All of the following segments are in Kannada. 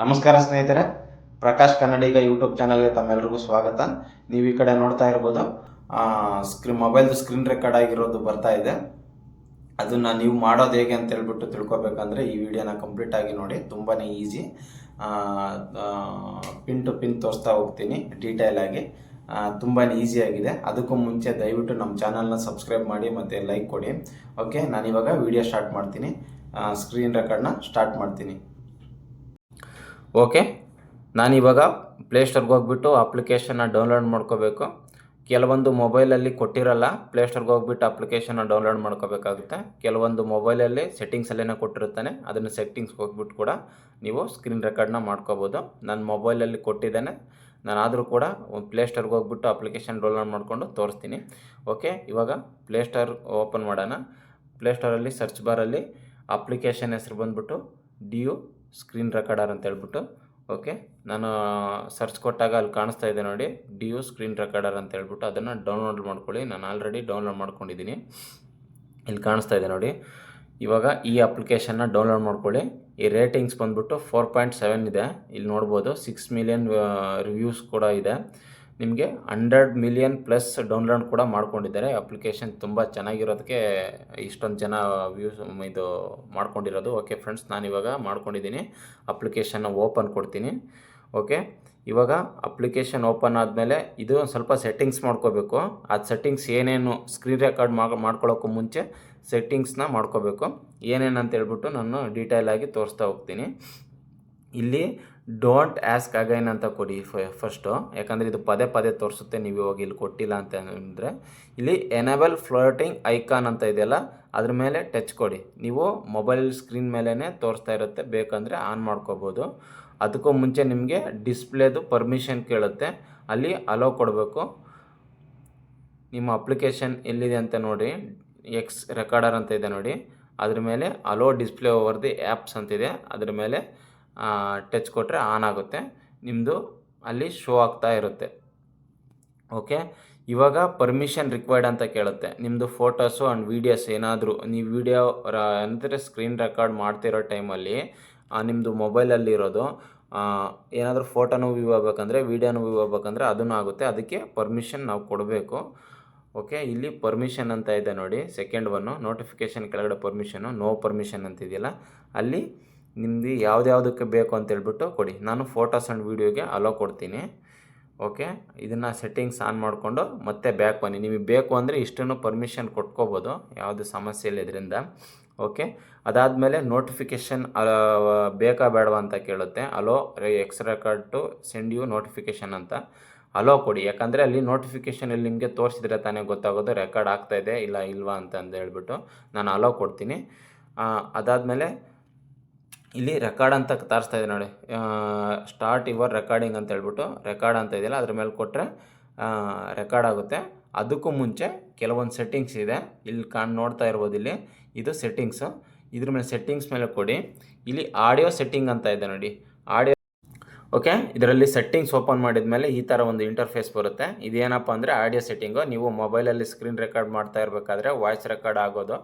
ನಮಸ್ಕಾರ ಸ್ನೇಹಿತರೆ, ಪ್ರಕಾಶ್ ಕನ್ನಡಿಗ ಯೂಟ್ಯೂಬ್ ಚಾನಲ್ಗೆ ತಮ್ಮೆಲ್ಲರಿಗೂ ಸ್ವಾಗತ. ನೀವು ಈ ಕಡೆ ನೋಡ್ತಾ ಇರ್ಬೋದು ಸ್ಕ್ರೀನ್ ಮೊಬೈಲ್ದು ಸ್ಕ್ರೀನ್ ರೆಕಾರ್ಡ್ ಆಗಿರೋದು ಬರ್ತಾ ಇದೆ. ಅದನ್ನು ನೀವು ಮಾಡೋದು ಹೇಗೆ ಅಂತ ಹೇಳ್ಬಿಟ್ಟು ತಿಳ್ಕೊಬೇಕಂದ್ರೆ ಈ ವಿಡಿಯೋನ ಕಂಪ್ಲೀಟ್ ಆಗಿ ನೋಡಿ ತುಂಬಾ ಈಸಿ ಪಿನ್ ಟು ಪಿನ್ ತೋರಿಸ್ತಾ ಹೋಗ್ತೀನಿ ಡೀಟೇಲ್ ಆಗಿ. ತುಂಬಾ ಆಗಿದೆ. ಅದಕ್ಕೂ ಮುಂಚೆ ದಯವಿಟ್ಟು ನಮ್ಮ ಚಾನಲ್ನ ಸಬ್ಸ್ಕ್ರೈಬ್ ಮಾಡಿ ಮತ್ತು ಲೈಕ್ ಕೊಡಿ. ಓಕೆ ನಾನಿವಾಗ ವಿಡಿಯೋ ಸ್ಟಾರ್ಟ್ ಮಾಡ್ತೀನಿ. ಸ್ಕ್ರೀನ್ ರೆಕಾರ್ಡ್ನ ಸ್ಟಾರ್ಟ್ ಮಾಡ್ತೀನಿ. ಓಕೆ ನಾನಿವಾಗ ಪ್ಲೇಸ್ಟೋರ್ಗೆ ಹೋಗ್ಬಿಟ್ಟು ಅಪ್ಲಿಕೇಶನ್ನ ಡೌನ್ಲೋಡ್ ಮಾಡ್ಕೋಬೇಕು. ಕೆಲವೊಂದು ಮೊಬೈಲಲ್ಲಿ ಕೊಟ್ಟಿರಲ್ಲ ಪ್ಲೇಸ್ಟೋರ್ಗೆ ಹೋಗ್ಬಿಟ್ಟು ಅಪ್ಲಿಕೇಶನ್ನ ಡೌನ್ಲೋಡ್ ಮಾಡ್ಕೋಬೇಕಾಗುತ್ತೆ. ಕೆಲವೊಂದು ಮೊಬೈಲಲ್ಲಿ ಸೆಟ್ಟಿಂಗ್ಸಲ್ಲೇನೋ ಕೊಟ್ಟಿರುತ್ತಾನೆ, ಅದನ್ನು ಸೆಟ್ಟಿಂಗ್ಸ್ಗೆ ಹೋಗ್ಬಿಟ್ಟು ಕೂಡ ನೀವು ಸ್ಕ್ರೀನ್ ರೆಕಾರ್ಡ್ನ ಮಾಡ್ಕೋಬೋದು. ನನ್ನ ಮೊಬೈಲಲ್ಲಿ ನಾನು ನಾನಾದರೂ ಕೂಡ ಪ್ಲೇಸ್ಟೋರ್ಗೆ ಹೋಗ್ಬಿಟ್ಟು ಅಪ್ಲಿಕೇಶನ್ ಡೌನ್ಲೋಡ್ ಮಾಡಿಕೊಂಡು ತೋರಿಸ್ತೀನಿ. ಓಕೆ ಇವಾಗ ಪ್ಲೇಸ್ಟೋರ್ ಓಪನ್ ಮಾಡೋಣ. ಪ್ಲೇಸ್ಟೋರಲ್ಲಿ ಸರ್ಚ್ ಬಾರಲ್ಲಿ ಅಪ್ಲಿಕೇಶನ್ ಹೆಸರು ಬಂದುಬಿಟ್ಟು ಡಿ ಯು ಸ್ಕ್ರೀನ್ ರೆಕಾರ್ಡರ್ ಅಂತ ಹೇಳ್ಬಿಟ್ಟು, ಓಕೆ? ನಾನು ಸರ್ಚ್ ಕೊಟ್ಟಾಗ ಅಲ್ಲಿ ಕಾಣಿಸ್ತಾ ಇದೆ ನೋಡಿ ಡಿ ಸ್ಕ್ರೀನ್ ರೆಕಾರ್ಡರ್ ಅಂತ ಹೇಳ್ಬಿಟ್ಟು, ಅದನ್ನು ಡೌನ್ಲೋಡ್ ಮಾಡ್ಕೊಳ್ಳಿ. ನಾನು ಆಲ್ರೆಡಿ ಡೌನ್ಲೋಡ್ ಮಾಡ್ಕೊಂಡಿದ್ದೀನಿ. ಇಲ್ಲಿ ಕಾಣಿಸ್ತಾ ಇದೆ ನೋಡಿ. ಇವಾಗ ಈ ಅಪ್ಲಿಕೇಶನ್ನ ಡೌನ್ಲೋಡ್ ಮಾಡ್ಕೊಳ್ಳಿ. ಈ ರೇಟಿಂಗ್ಸ್ ಬಂದ್ಬಿಟ್ಟು ಫೋರ್ ಪಾಯಿಂಟ್ ಸೆವೆನ್ ಇದೆ. ಇಲ್ಲಿ ನೋಡ್ಬೋದು, ಸಿಕ್ಸ್ ಮಿಲಿಯನ್ ರಿವ್ಯೂಸ್ ಕೂಡ ಇದೆ. ನಿಮಗೆ ಹಂಡ್ರೆಡ್ ಮಿಲಿಯನ್ ಪ್ಲಸ್ ಡೌನ್ಲೋಡ್ ಕೂಡ ಮಾಡ್ಕೊಂಡಿದ್ದಾರೆ. ಅಪ್ಲಿಕೇಶನ್ ತುಂಬ ಚೆನ್ನಾಗಿರೋದಕ್ಕೆ ಇಷ್ಟೊಂದು ಜನ ವ್ಯೂಸ್, ಇದು ಮಾಡ್ಕೊಂಡಿರೋದು. ಓಕೆ ಫ್ರೆಂಡ್ಸ್ ನಾನು ಇವಾಗ ಮಾಡ್ಕೊಂಡಿದ್ದೀನಿ. ಅಪ್ಲಿಕೇಶನ್ನ ಓಪನ್ ಕೊಡ್ತೀನಿ. ಓಕೆ, ಇವಾಗ ಅಪ್ಲಿಕೇಶನ್ ಓಪನ್ ಆದಮೇಲೆ ಇದು ಸ್ವಲ್ಪ ಸೆಟ್ಟಿಂಗ್ಸ್ ಮಾಡ್ಕೋಬೇಕು. ಆ ಸೆಟ್ಟಿಂಗ್ಸ್ ಏನೇನು ಸ್ಕ್ರೀನ್ ರೆಕಾರ್ಡ್ ಮಾಡ್ಕೊಳ್ಳೋಕ್ಕೂ ಮುಂಚೆ ಸೆಟ್ಟಿಂಗ್ಸ್ನ ಮಾಡ್ಕೋಬೇಕು. ಏನೇನು ಅಂತ ಹೇಳ್ಬಿಟ್ಟು ನಾನು ಡೀಟೇಲಾಗಿ ತೋರಿಸ್ತಾ ಹೋಗ್ತೀನಿ. ಇಲ್ಲಿ ಡೋಂಟ್ ಆಸ್ಕ್ ಅಗೈನ್ ಅಂತ ಕೊಡಿ ಫಸ್ಟು ಯಾಕಂದರೆ ಇದು ಪದೇ ಪದೇ ತೋರಿಸುತ್ತೆ, ನೀವು ಇವಾಗ ಇಲ್ಲಿ ಕೊಟ್ಟಿಲ್ಲ ಅಂತ ಅಂದರೆ. ಇಲ್ಲಿ ಎನೇಬಲ್ ಫ್ಲೋಟಿಂಗ್ ಐಕಾನ್ ಅಂತ ಇದೆಯಲ್ಲ, ಅದ್ರ ಮೇಲೆ ಟಚ್ ಕೊಡಿ. ನೀವು ಮೊಬೈಲ್ ಸ್ಕ್ರೀನ್ ಮೇಲೇ ತೋರಿಸ್ತಾ ಇರುತ್ತೆ, ಬೇಕಂದರೆ ಆನ್ ಮಾಡ್ಕೋಬೋದು. ಅದಕ್ಕೂ ಮುಂಚೆ ನಿಮಗೆ ಡಿಸ್ಪ್ಲೇದು ಪರ್ಮಿಷನ್ ಕೇಳುತ್ತೆ. ಅಲ್ಲಿ ಅಲೋ ಕೊಡಬೇಕು. ನಿಮ್ಮ ಅಪ್ಲಿಕೇಶನ್ ಎಲ್ಲಿದೆ ಅಂತ ನೋಡಿ ಎಕ್ಸ್ ರೆಕಾರ್ಡರ್ ಅಂತ ಇದೆ ನೋಡಿ. ಅದ್ರ ಮೇಲೆ allow display over the apps ಅಂತಿದೆ ಅದ್ರ ಮೇಲೆ ಟಚ್ ಕೊಟ್ಟರೆ ಆನ್ ಆಗುತ್ತೆ. ನಿಮ್ಮದು ಅಲ್ಲಿ ಶೋ ಆಗ್ತಾ ಇರುತ್ತೆ. ಓಕೆ? ಇವಾಗ ಪರ್ಮಿಷನ್ ರಿಕ್ವೈರ್ಡ್ ಅಂತ ಕೇಳುತ್ತೆ. ನಿಮ್ಮದು ಫೋಟೋಸು ಆ್ಯಂಡ್ ವೀಡಿಯೋಸ್ ಏನಾದರೂ, ನೀವು ವೀಡಿಯೋ ಅಂದರೆ ಸ್ಕ್ರೀನ್ ರೆಕಾರ್ಡ್ ಮಾಡ್ತಿರೋ ಟೈಮಲ್ಲಿ ನಿಮ್ಮದು ಮೊಬೈಲಲ್ಲಿ ಇರೋದು ಏನಾದರೂ ಫೋಟೋನೂ ವ್ಯೂ ಆಗ್ಬೇಕಂದ್ರೆ ವೀಡಿಯೋನೂ ವ್ಯೂ ಆಗ್ಬೇಕಂದ್ರೆ ಅದನ್ನು ಆಗುತ್ತೆ. ಅದಕ್ಕೆ ಪರ್ಮಿಷನ್ ನಾವು ಕೊಡಬೇಕು. ಓಕೆ? ಇಲ್ಲಿ ಪರ್ಮಿಷನ್ ಅಂತ ಇದೆ ನೋಡಿ ಸೆಕೆಂಡ್ ಒನ್ನು ನೋಟಿಫಿಕೇಷನ್ ಕೆಳಗಡೆ ಪರ್ಮಿಷನು ನೋ ಪರ್ಮಿಷನ್ ಅಂತಿದೆಯಲ್ಲ, ಅಲ್ಲಿ ನಿಮ್ಮದು ಯಾವುದ್ಯಾವುದಕ್ಕೆ ಬೇಕು ಅಂತ ಹೇಳ್ಬಿಟ್ಟು ಕೊಡಿ. ನಾನು ಫೋಟೋಸ್ ಆ್ಯಂಡ್ ವೀಡಿಯೋಗೆ ಅಲೋ ಕೊಡ್ತೀನಿ. ಓಕೆ ಇದನ್ನು ಸೆಟ್ಟಿಂಗ್ಸ್ ಆನ್ ಮಾಡಿಕೊಂಡು ಮತ್ತೆ ಬ್ಯಾಕ್ ಬನ್ನಿ. ನಿಮಗೆ ಬೇಕು ಅಂದರೆ ಇಷ್ಟನ್ನು ಪರ್ಮಿಷನ್ ಕೊಟ್ಕೋಬೋದು. ಯಾವುದು ಸಮಸ್ಯೆ ಇಲ್ಲ ಇದರಿಂದ. ಓಕೆ ಅದಾದಮೇಲೆ ನೋಟಿಫಿಕೇಷನ್ ಬೇಕಾ ಬೇಡವಾ ಅಂತ ಕೇಳುತ್ತೆ. Allow X record to send you notification ಅಂತ. ಅಲೋ ಕೊಡಿ. ಯಾಕಂದರೆ ಅಲ್ಲಿ ನೋಟಿಫಿಕೇಷನಲ್ಲಿ ನಿಮಗೆ ತೋರಿಸಿದ್ರೆ ತಾನೇ ಗೊತ್ತಾಗೋದು ರೆಕಾರ್ಡ್ ಆಗ್ತಾಯಿದೆ ಇಲ್ಲ ಇಲ್ವಾ ಅಂತ ಹೇಳ್ಬಿಟ್ಟು ನಾನು ಅಲೋ ಕೊಡ್ತೀನಿ. ಅದಾದಮೇಲೆ ಇಲ್ಲಿ ರೆಕಾರ್ಡ್ ಅಂತ ತಾರಿಸ್ತಾ ಇದೆ ನೋಡಿ. ಸ್ಟಾರ್ಟ್ ಯುವರ್ ರೆಕಾರ್ಡಿಂಗ್ ಅಂತ ಹೇಳ್ಬಿಟ್ಟು ರೆಕಾರ್ಡ್ ಅಂತ ಇದೆಯಲ್ಲ, ಅದ್ರ ಮೇಲೆ ಕೊಟ್ಟರೆ ರೆಕಾರ್ಡ್ ಆಗುತ್ತೆ. ಅದಕ್ಕೂ ಮುಂಚೆ ಕೆಲವೊಂದು ಸೆಟ್ಟಿಂಗ್ಸ್ ಇದೆ. ಇಲ್ಲಿ ಕಾಣ್, ನೋಡ್ತಾ ಇರ್ಬೋದು ಇಲ್ಲಿ. ಇದು ಸೆಟ್ಟಿಂಗ್ಸು ಇದ್ರ ಮೇಲೆ ಸೆಟ್ಟಿಂಗ್ಸ್ ಮೇಲೆ ಕೊಡಿ. ಇಲ್ಲಿ ಆಡಿಯೋ ಸೆಟ್ಟಿಂಗ್ ಅಂತ ಇದೆ ನೋಡಿ. ಆಡಿಯೋ ಓಕೆ ಇದರಲ್ಲಿ ಸೆಟ್ಟಿಂಗ್ಸ್ ಓಪನ್ ಮಾಡಿದ ಮೇಲೆ ಈ ಥರ ಒಂದು ಇಂಟರ್ಫೇಸ್ ಬರುತ್ತೆ. ಇದೇನಪ್ಪ ಅಂದರೆ ಆಡಿಯೋ ಸೆಟ್ಟಿಂಗು ನೀವು ಮೊಬೈಲಲ್ಲಿ ಸ್ಕ್ರೀನ್ ರೆಕಾರ್ಡ್ ಮಾಡ್ತಾ ಇರಬೇಕಾದ್ರೆ ವಾಯ್ಸ್ ರೆಕಾರ್ಡ್ ಆಗೋದು.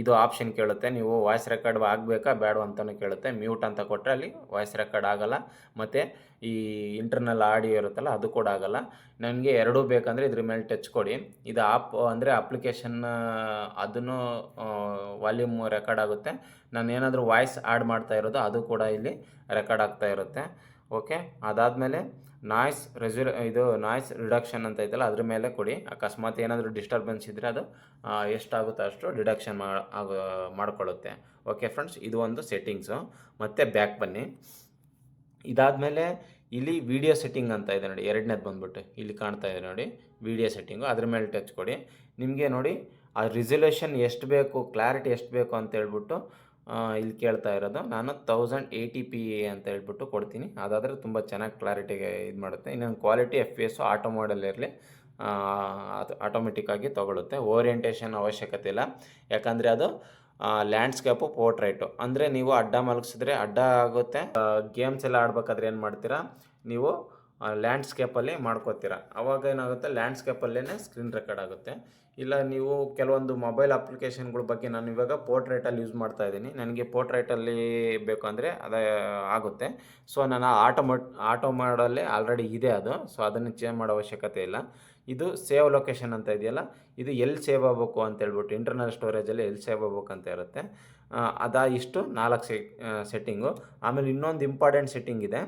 ಇದು ಆಪ್ಷನ್ ಕೇಳುತ್ತೆ. ನೀವು ವಾಯ್ಸ್ ರೆಕಾರ್ಡ್ ಆಗಬೇಕಾ ಬೇಡ ಅಂತಲೂ ಕೇಳುತ್ತೆ. ಮ್ಯೂಟ್ ಅಂತ ಕೊಟ್ಟರೆ ಅಲ್ಲಿ ವಾಯ್ಸ್ ರೆಕಾರ್ಡ್ ಆಗೋಲ್ಲ. ಮತ್ತು ಈ ಇಂಟರ್ನಲ್ ಆಡಿಯೋ ಇರುತ್ತಲ್ಲ, ಅದು ಕೂಡ ಆಗೋಲ್ಲ. ನನಗೆ ಎರಡೂ ಬೇಕಂದರೆ ಇದ್ರ ಮೇಲೆ ಟಚ್ ಕೊಡಿ. ಇದು ಆಪ್ ಅಂದರೆ ಅಪ್ಲಿಕೇಶನ್ ಅದನ್ನು ವಾಲ್ಯೂಮ್ ರೆಕಾರ್ಡ್ ಆಗುತ್ತೆ. ನಾನು ಏನಾದರೂ ವಾಯ್ಸ್ ಆ್ಯಡ್ ಮಾಡ್ತಾ ಇರೋದು, ಅದು ಕೂಡ ಇಲ್ಲಿ ರೆಕಾರ್ಡ್ ಆಗ್ತಾ ಇರುತ್ತೆ. ಓಕೆ? ಅದಾದಮೇಲೆ ನಾಯ್ಸ್ ರೆಸ್ಯೂ ಇದು ನಾಯ್ಸ್ ರಿಡಕ್ಷನ್ ಅಂತ ಐತಲ್ಲ, ಅದ್ರ ಮೇಲೆ ಕೊಡಿ. ಅಕಸ್ಮಾತ್ ಏನಾದರೂ ಡಿಸ್ಟರ್ಬೆನ್ಸ್ ಇದ್ದರೆ ಅದು ಎಷ್ಟಾಗುತ್ತೋ ಅಷ್ಟು ಡಿಡಕ್ಷನ್ ಆಗ, ಮಾಡ್ಕೊಳ್ಳುತ್ತೆ. ಓಕೆ ಫ್ರೆಂಡ್ಸ್ ಇದು ಒಂದು ಸೆಟ್ಟಿಂಗ್ಸು ಮತ್ತು ಬ್ಯಾಕ್ ಬನ್ನಿ. ಇದಾದಮೇಲೆ ಇಲ್ಲಿ ವಿಡಿಯೋ ಸೆಟ್ಟಿಂಗ್ ಅಂತ ಇದೆ ನೋಡಿ, ಎರಡನೇದು ಬಂದುಬಿಟ್ಟು ಇಲ್ಲಿ ಕಾಣ್ತಾ ಇದೆ ನೋಡಿ ವಿಡಿಯೋ ಸೆಟ್ಟಿಂಗು ಅದ್ರ ಮೇಲೆ ಟಚ್ ಕೊಡಿ. ನಿಮಗೆ ನೋಡಿ, ಆ ರಿಸಲ್ಯೂಷನ್ ಎಷ್ಟು ಬೇಕು ಕ್ಲಾರಿಟಿ ಎಷ್ಟು ಬೇಕು ಅಂತ ಹೇಳ್ಬಿಟ್ಟು ಇಲ್ಲಿ ಕೇಳ್ತಾ ಇರೋದು. ನಾನು ತೌಸಂಡ್ ಏಯ್ಟಿ ಪಿ ಎ ಅಂತ ಹೇಳ್ಬಿಟ್ಟು ಕೊಡ್ತೀನಿ. ಅದಾದರೆ ತುಂಬ ಚೆನ್ನಾಗಿ ಕ್ಲಾರಿಟಿಗೆ ಇದು ಮಾಡುತ್ತೆ. ಇನ್ನೊಂದು quality F P S auto ಮಾಡಲ್ ಇರಲಿ ಅದು ಆಟೋಮೆಟಿಕ್ಕಾಗಿ ತೊಗೊಳುತ್ತೆ. ಓರಿಯೆಂಟೇಷನ್ ಅವಶ್ಯಕತೆ ಇಲ್ಲ. ಯಾಕಂದರೆ ಅದು ಲ್ಯಾಂಡ್ಸ್ಕೇಪು ಪೋರ್ಟ್ರೈಟು ಅಂದರೆ ನೀವು ಅಡ್ಡ ಮಲಗಿಸಿದ್ರೆ ಅಡ್ಡ ಆಗುತ್ತೆ. ಗೇಮ್ಸ್ ಎಲ್ಲ ಆಡ್ಬೇಕಾದ್ರೆ ಏನು ಮಾಡ್ತೀರಾ? ನೀವು ಲ್ಯಾಂಡ್ಸ್ಕೇಪಲ್ಲಿ ಮಾಡ್ಕೋತೀರ. ಅವಾಗ ಏನಾಗುತ್ತೆ? ಲ್ಯಾಂಡ್ಸ್ಕೇಪಲ್ಲೇ ಸ್ಕ್ರೀನ್ ರೆಕಾರ್ಡ್ ಆಗುತ್ತೆ. ಇಲ್ಲ, ನೀವು ಕೆಲವೊಂದು ಮೊಬೈಲ್ ಅಪ್ಲಿಕೇಶನ್ಗಳ ಬಗ್ಗೆ ನಾನು ಇವಾಗ ಪೋರ್ಟ್ರೇಟಲ್ಲಿ ಯೂಸ್ ಮಾಡ್ತಾ ಇದ್ದೀನಿ. ನನಗೆ ಪೋರ್ಟ್ರೇಟಲ್ಲಿ ಬೇಕು ಅಂದರೆ ಅದೇ ಆಗುತ್ತೆ. ಸೊ ನಾನು ಆಟೋಮೋಟ್ ಆಟೋ ಮಾಡಲ್ಲೇ ಆಲ್ರೆಡಿ ಇದೆ ಅದು. ಸೊ ಅದನ್ನು ಚೇಂಜ್ ಮಾಡೋ ಅವಶ್ಯಕತೆ ಇಲ್ಲ. ಇದು ಸೇವ್ ಲೊಕೇಶನ್ ಅಂತ ಇದೆಯಲ್ಲ? ಇದು ಎಲ್ಲಿ ಸೇವ್ ಆಗಬೇಕು ಅಂತ ಹೇಳ್ಬಿಟ್ಟು ಇಂಟರ್ನಲ್ ಸ್ಟೋರೇಜಲ್ಲಿ ಎಲ್ಲಿ ಸೇವ್ ಆಗ್ಬೇಕು ಅಂತ ಇರುತ್ತೆ. ಅದಾ ಇಷ್ಟು ನಾಲ್ಕು ಸೆಟ್ಟಿಂಗು ಆಮೇಲೆ ಇನ್ನೊಂದು ಇಂಪಾರ್ಟೆಂಟ್ ಸೆಟ್ಟಿಂಗ್ ಇದೆ.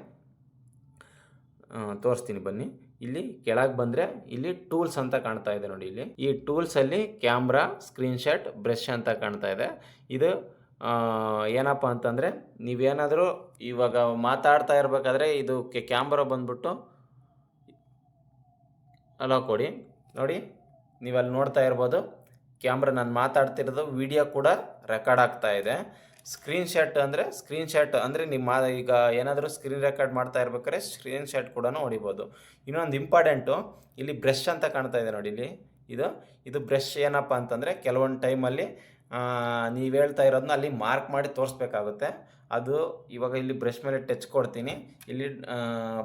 ತೋರಿಸ್ತೀನಿ ಬನ್ನಿ. ಇಲ್ಲಿ ಕೆಳಗೆ ಬಂದರೆ ಇಲ್ಲಿ ಟೂಲ್ಸ್ ಅಂತ ಕಾಣ್ತಾ ಇದೆ ನೋಡಿ ಇಲ್ಲಿ. ಈ ಟೂಲ್ಸಲ್ಲಿ ಕ್ಯಾಮ್ರಾ ಸ್ಕ್ರೀನ್ಶಾಟ್ ಬ್ರಷ್ ಅಂತ ಕಾಣ್ತಾ ಇದೆ. ಇದು ಏನಪ್ಪ ಅಂತಂದರೆ ನೀವೇನಾದರೂ ಇವಾಗ ಮಾತಾಡ್ತಾ ಇರಬೇಕಾದ್ರೆ ಇದು ಕ್ಯಾಮ್ರಾ ಬಂದ್ಬಿಟ್ಟು ಅಲೋ ಕೊಡಿ. ನೋಡಿ ನೀವು ಅಲ್ಲಿ ನೋಡ್ತಾ ಇರ್ಬೋದು. ಕ್ಯಾಮ್ರಾ ನಾನು ಮಾತಾಡ್ತಿರೋದು, ವಿಡಿಯೋ ಕೂಡ ರೆಕಾರ್ಡ್ ಆಗ್ತಾ ಇದೆ. ಸ್ಕ್ರೀನ್ ಶಾಟ್ ಅಂದರೆ ಸ್ಕ್ರೀನ್ ಶಾಟ್ ಅಂದರೆ ನಿಮ್ಮ ಈಗ ಏನಾದರೂ ಸ್ಕ್ರೀನ್ ರೆಕಾರ್ಡ್ ಮಾಡ್ತಾ ಇರ್ಬೇಕಾದ್ರೆ ಸ್ಕ್ರೀನ್ ಶಾಟ್ ಕೂಡ ಹೊಡಿಬೋದು. ಇನ್ನೊಂದು ಇಂಪಾರ್ಟೆಂಟು ಇಲ್ಲಿ ಬ್ರಷ್ ಅಂತ ಕಾಣ್ತಾ ಇದೆ ನೋಡಿ ಇಲ್ಲಿ. ಇದು ಇದು ಬ್ರಷ್ ಏನಪ್ಪ ಅಂತಂದರೆ ಕೆಲವೊಂದು ಟೈಮಲ್ಲಿ ನೀವು ಹೇಳ್ತಾ ಇರೋದನ್ನ ಅಲ್ಲಿ ಮಾರ್ಕ್ ಮಾಡಿ ತೋರಿಸ್ಬೇಕಾಗುತ್ತೆ. ಅದು ಇವಾಗ ಇಲ್ಲಿ ಬ್ರಷ್ ಮೇಲೆ ಟಚ್ ಕೊಡ್ತೀನಿ. ಇಲ್ಲಿ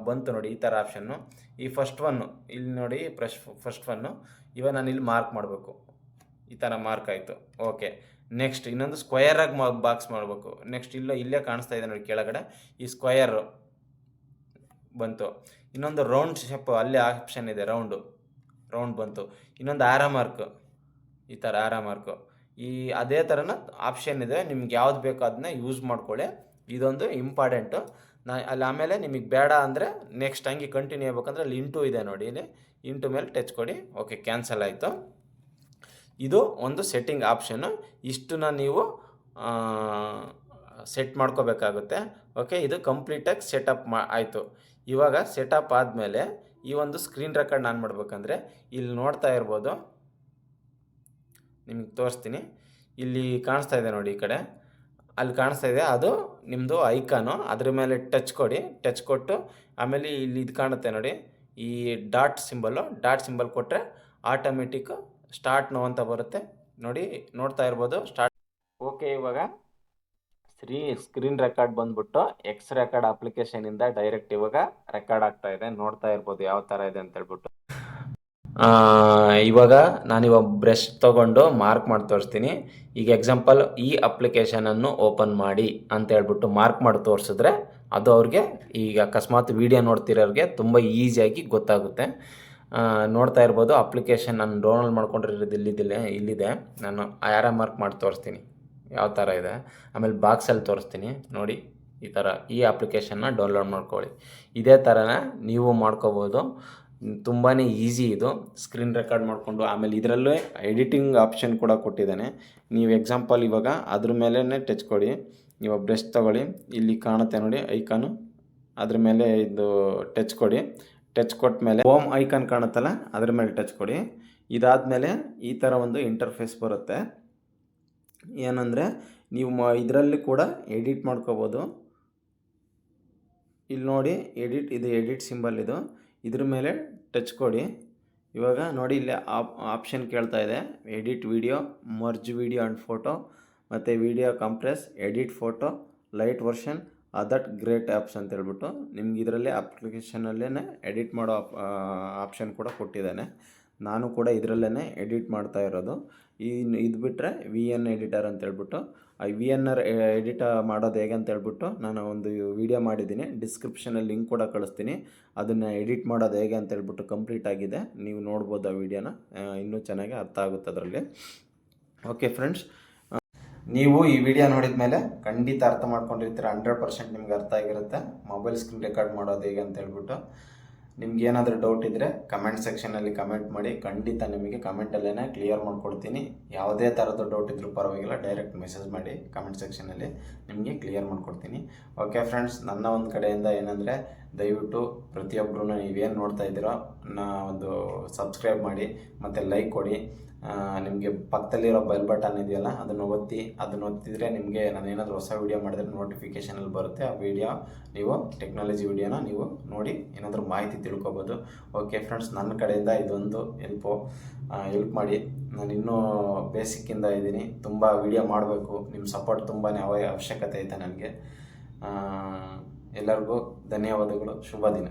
ಬಂತು ನೋಡಿ ಈ ಥರ ಆಪ್ಷನ್ನು ಈ ಫಸ್ಟ್ ಒನ್ನು ಇಲ್ಲಿ ನೋಡಿ ಬ್ರಷ್ ಫಸ್ಟ್ ಒನ್ನು ಇವಾಗ ನಾನು ಇಲ್ಲಿ ಮಾರ್ಕ್ ಮಾಡಬೇಕು. ಈ ಥರ ಮಾರ್ಕ್ ಆಯಿತು. ಓಕೆ ನೆಕ್ಸ್ಟ್ ಇನ್ನೊಂದು ಸ್ಕ್ವಯರಾಗಿ ಆಗಿ ಬಾಕ್ಸ್ ಮಾಡಬೇಕು. ನೆಕ್ಸ್ಟ್ ಇಲ್ಲ, ಇಲ್ಲೇ ಕಾಣಿಸ್ತಾ ಇದೆ ನೋಡಿ ಕೆಳಗಡೆ. ಈ ಸ್ಕ್ವಯರ್ ಬಂತು. ಇನ್ನೊಂದು ರೌಂಡ್ ಶೇಪ್ ಅಲ್ಲೇ ಆಪ್ಷನ್ ಇದೆ ರೌಂಡು ರೌಂಡ್ ಬಂತು. ಇನ್ನೊಂದು ಆರ ಮಾರ್ಕ್ ಈ ಥರ ಆರ ಮಾರ್ಕು ಈ, ಅದೇ ಥರನ ಆಪ್ಷನ್ ಇದೆ. ನಿಮ್ಗೆ ಯಾವ್ದು ಬೇಕೋ ಅದನ್ನ ಯೂಸ್ ಮಾಡ್ಕೊಳ್ಳಿ. ಇದೊಂದು ಇಂಪಾರ್ಟೆಂಟು ನಾ, ಅಲ್ಲಿ ಆಮೇಲೆ ನಿಮಗೆ ಬೇಡ ಅಂದರೆ ನೆಕ್ಸ್ಟ್ ಹಂಗೆ ಕಂಟಿನ್ಯೂ ಆಗ್ಬೇಕಂದ್ರೆ ಅಲ್ಲಿ ಇಂಟು ಇದೆ ನೋಡಿ ಇಲ್ಲಿ. ಇಂಟು ಮೇಲೆ ಟಚ್ ಕೊಡಿ. ಓಕೆ ಕ್ಯಾನ್ಸಲ್ ಆಯಿತು. ಇದು ಒಂದು ಸೆಟ್ಟಿಂಗ್ ಆಪ್ಷನ್ನು ಇಷ್ಟನ್ನ ನೀವು ಸೆಟ್ ಮಾಡ್ಕೋಬೇಕಾಗುತ್ತೆ. ಓಕೆ ಇದು ಕಂಪ್ಲೀಟಾಗಿ ಸೆಟಪ್ ಮಾ, ಆಯಿತು. ಇವಾಗ ಸೆಟಪ್ ಆದಮೇಲೆ ಈ ಒಂದು ಸ್ಕ್ರೀನ್ ರೆಕಾರ್ಡ್ ನಾನು ಮಾಡಬೇಕಂದ್ರೆ ಇಲ್ಲಿ ನೋಡ್ತಾ ಇರ್ಬೋದು. ನಿಮಗೆ ತೋರಿಸ್ತೀನಿ. ಇಲ್ಲಿ ಕಾಣಿಸ್ತಾ ಇದೆ ನೋಡಿ ಈ ಕಡೆ. ಅಲ್ಲಿ ಕಾಣಿಸ್ತಾ ಇದೆ, ಅದು ನಿಮ್ಮದು ಐಕಾನು ಅದ್ರ ಮೇಲೆ ಟಚ್ ಕೊಡಿ. ಟಚ್ ಕೊಟ್ಟು ಆಮೇಲೆ ಇಲ್ಲಿ ಇದು ಕಾಣುತ್ತೆ ನೋಡಿ. ಈ ಡಾಟ್ ಸಿಂಬಲ್ಲು ಡಾಟ್ ಸಿಂಬಲ್ ಕೊಟ್ಟರೆ ಆಟೋಮೆಟಿಕ್ ಸ್ಟಾರ್ಟ್ ನೋ ಅಂತ ಬರುತ್ತೆ. ನೋಡಿ, ನೋಡ್ತಾ ಇರ್ಬೋದು ಸ್ಟಾರ್ಟ್ ಓಕೆ ಇವಾಗ ಸ್ಕ್ರೀ ಸ್ಕ್ರೀನ್ ರೆಕಾರ್ಡ್ ಬಂದ್ಬಿಟ್ಟು ಎಕ್ಸ್ ರೆಕಾರ್ಡ್ ಅಪ್ಲಿಕೇಶನಿಂದ ಡೈರೆಕ್ಟ್ ಇವಾಗ ರೆಕಾರ್ಡ್ ಆಗ್ತಾ ಇದೆ. ನೋಡ್ತಾ ಇರ್ಬೋದು ಯಾವ ಥರ ಇದೆ ಅಂತ ಹೇಳ್ಬಿಟ್ಟು. ಇವಾಗ ನಾನಿವಾಗ ಬ್ರಷ್ ತೊಗೊಂಡು ಮಾರ್ಕ್ ಮಾಡಿ ತೋರಿಸ್ತೀನಿ. ಈಗ ಎಕ್ಸಾಂಪಲ್ ಈ ಅಪ್ಲಿಕೇಶನನ್ನು ಓಪನ್ ಮಾಡಿ ಅಂತ ಹೇಳ್ಬಿಟ್ಟು ಮಾರ್ಕ್ ಮಾಡಿ ತೋರಿಸಿದ್ರೆ ಅದು ಅವ್ರಿಗೆ ಈಗ ಅಕಸ್ಮಾತ್ ವಿಡಿಯೋ ನೋಡ್ತಿರೋರಿಗೆ ತುಂಬ ಈಸಿಯಾಗಿ ಗೊತ್ತಾಗುತ್ತೆ. ನೋಡ್ತಾ ಇರ್ಬೋದು. ಅಪ್ಲಿಕೇಶನ್ ನಾನು ಡೌನ್ಲೋಡ್ ಮಾಡ್ಕೊಂಡಿರೋದು ಇಲ್ಲಿದ್ದಿಲ್ಲ ಇಲ್ಲಿದೆ. ನಾನು ಯಾರ ಮಾರ್ಕ್ ಮಾಡಿ ತೋರಿಸ್ತೀನಿ. ಯಾವ ಥರ ಇದೆ? ಆಮೇಲೆ ಬಾಕ್ಸಲ್ಲಿ ತೋರಿಸ್ತೀನಿ. ನೋಡಿ, ಈ ಥರ ಈ ಅಪ್ಲಿಕೇಶನ್ನ ಡೌನ್ಲೋಡ್ ಮಾಡ್ಕೊಳ್ಳಿ. ಇದೇ ಥರನೇ ನೀವು ಮಾಡ್ಕೋಬೋದು. ತುಂಬಾ ಈಸಿ ಇದು. ಸ್ಕ್ರೀನ್ ರೆಕಾರ್ಡ್ ಮಾಡಿಕೊಂಡು, ಆಮೇಲೆ ಇದರಲ್ಲೇ ಎಡಿಟಿಂಗ್ ಆಪ್ಷನ್ ಕೂಡ ಕೊಟ್ಟಿದ್ದಾನೆ. ನೀವು ಎಕ್ಸಾಂಪಲ್ ಇವಾಗ ಅದ್ರ ಮೇಲೇ ಟಚ್ ಕೊಡಿ. ನೀವು ಬ್ರಷ್ ತೊಗೊಳ್ಳಿ. ಇಲ್ಲಿ ಕಾಣುತ್ತೆ ನೋಡಿ ಐಕಾನು ಅದ್ರ ಮೇಲೆ ಇದು ಟಚ್ ಕೊಡಿ. ಟಚ್ ಕೊಟ್ಟ ಮೇಲೆ ಹೋಮ್ ಐಕಾನ್ ಕಾಣುತ್ತಲ್ಲ, ಅದ್ರ ಮೇಲೆ ಟಚ್ ಕೊಡಿ. ಇದಾದಮೇಲೆ ಈ ಥರ ಒಂದು ಇಂಟರ್ಫೇಸ್ ಬರುತ್ತೆ. ಏನಂದರೆ ನೀವು ಮ, ಇದರಲ್ಲಿ ಕೂಡ ಎಡಿಟ್ ಮಾಡ್ಕೋಬೋದು. ಇಲ್ಲಿ ನೋಡಿ ಎಡಿಟ್ ಇದು ಎಡಿಟ್ ಸಿಂಬಲ್ ಇದು. ಇದ್ರ ಮೇಲೆ ಟಚ್ ಕೊಡಿ. ಇವಾಗ ನೋಡಿ ಇಲ್ಲಿ ಆಪ್ ಆಪ್ಷನ್ ಕೇಳ್ತಾ ಇದೆ. Edit video merge video and photo ಮತ್ತು video compress edit photo lite version ಅದಟ್ great apps ಅಂತ ಹೇಳ್ಬಿಟ್ಟು ನಿಮ್ಗೆ ಇದರಲ್ಲೇ ಅಪ್ಲಿಕೇಶನಲ್ಲೇ ಎಡಿಟ್ ಮಾಡೋ ಆಪ್ಷನ್ ಕೂಡ ಕೊಟ್ಟಿದ್ದಾನೆ. ನಾನು ಕೂಡ ಇದರಲ್ಲೇ ಎಡಿಟ್ ಮಾಡ್ತಾ ಇರೋದು. ಈ ಇದು ಬಿಟ್ಟರೆ ವಿ ಎನ್ ಎಡಿಟರ್ ಅಂತ ಹೇಳ್ಬಿಟ್ಟು, ಆ ವಿ ಎನ್ ಆರ್ ಎಡಿಟ್ ಮಾಡೋದು ಹೇಗೆ ಅಂತ ಹೇಳ್ಬಿಟ್ಟು ನಾನು ಒಂದು ವಿಡಿಯೋ ಮಾಡಿದ್ದೀನಿ. ಡಿಸ್ಕ್ರಿಪ್ಷನಲ್ಲಿ ಲಿಂಕ್ ಕೂಡ ಕಳಿಸ್ತೀನಿ. ಅದನ್ನು ಎಡಿಟ್ ಮಾಡೋದು ಹೇಗೆ ಅಂತ ಹೇಳ್ಬಿಟ್ಟು ಕಂಪ್ಲೀಟ್ ಆಗಿದೆ. ನೀವು ನೋಡ್ಬೋದು ಆ ವಿಡಿಯೋನ. ಇನ್ನೂ ಚೆನ್ನಾಗಿ ಅರ್ಥ ಆಗುತ್ತೆ ಅದರಲ್ಲಿ. ಓಕೆ ಫ್ರೆಂಡ್ಸ್ ನೀವು ಈ ವಿಡಿಯೋ ನೋಡಿದ ಮೇಲೆ ಖಂಡಿತ ಅರ್ಥ ಮಾಡ್ಕೊಂಡಿರ್ತೀರ, ಹಂಡ್ರೆಡ್ ಪರ್ಸೆಂಟ್ ನಿಮ್ಗೆ ಅರ್ಥ ಆಗಿರುತ್ತೆ. ಮೊಬೈಲ್ ಸ್ಕ್ರೀನ್ ರೆಕಾರ್ಡ್ ಮಾಡೋದು ಹೇಗೆ ಅಂತ ಹೇಳ್ಬಿಟ್ಟು. ನಿಮ್ಗೆ ಏನಾದರೂ ಡೌಟ್ ಇದ್ದರೆ ಕಮೆಂಟ್ ಸೆಕ್ಷನಲ್ಲಿ ಕಮೆಂಟ್ ಮಾಡಿ, ಖಂಡಿತ ನಿಮಗೆ ಕಮೆಂಟಲ್ಲೇ ಕ್ಲಿಯರ್ ಮಾಡಿಕೊಡ್ತೀನಿ. ಯಾವುದೇ ಥರದ ಡೌಟ್ ಇದ್ದರೂ ಪರವಾಗಿಲ್ಲ ಡೈರೆಕ್ಟ್ ಮೆಸೇಜ್ ಮಾಡಿ ಕಮೆಂಟ್ ಸೆಕ್ಷನಲ್ಲಿ ನಿಮಗೆ ಕ್ಲಿಯರ್ ಮಾಡಿಕೊಡ್ತೀನಿ. ಓಕೆ ಫ್ರೆಂಡ್ಸ್ ನನ್ನ ಒಂದು ಕಡೆಯಿಂದ ಏನಂದರೆ ದಯವಿಟ್ಟು ಪ್ರತಿಯೊಬ್ಬರೂ ನೀವೇನು ನೋಡ್ತಾ ಇದ್ದೀರೋ ನಾ ಒಂದು ಸಬ್ಸ್ಕ್ರೈಬ್ ಮಾಡಿ, ಮತ್ತು ಲೈಕ್ ಕೊಡಿ. ನಿಮಗೆ ಪಕ್ಕದಲ್ಲಿರೋ ಬೆಲ್ ಬಟನ್ ಇದೆಯಲ್ಲ, ಅದನ್ನು ಒತ್ತಿ, ಅದನ್ನು ಒತ್ತಿದರೆ ನಿಮಗೆ ನಾನು ಏನಾದರೂ ಹೊಸ ವೀಡಿಯೋ ಮಾಡಿದ್ರೆ ನೋಟಿಫಿಕೇಷನಲ್ಲಿ ಬರುತ್ತೆ. ಆ ವಿಡಿಯೋ ನೀವು ಟೆಕ್ನಾಲಜಿ ವಿಡಿಯೋನ ನೀವು ನೋಡಿ ಏನಾದರೂ ಮಾಹಿತಿ ತಿಳ್ಕೊಬೋದು. ಓಕೆ ಫ್ರೆಂಡ್ಸ್ ನನ್ನ ಕಡೆಯಿಂದ ಇದೊಂದು ಹೆಲ್ಪು ಹೆಲ್ಪ್ ಮಾಡಿ. ನಾನು ಇನ್ನೂ ಬೇಸಿಕ್ಕಿಂದ ಇದ್ದೀನಿ. ತುಂಬ ವಿಡಿಯೋ ಮಾಡಬೇಕು. ನಿಮ್ಮ ಸಪೋರ್ಟ್ ತುಂಬಾ ಅವ ಅವಶ್ಯಕತೆ ಐತೆ ನನಗೆ. ಎಲ್ಲರಿಗೂ ಧನ್ಯವಾದಗಳು. ಶುಭ ದಿನ.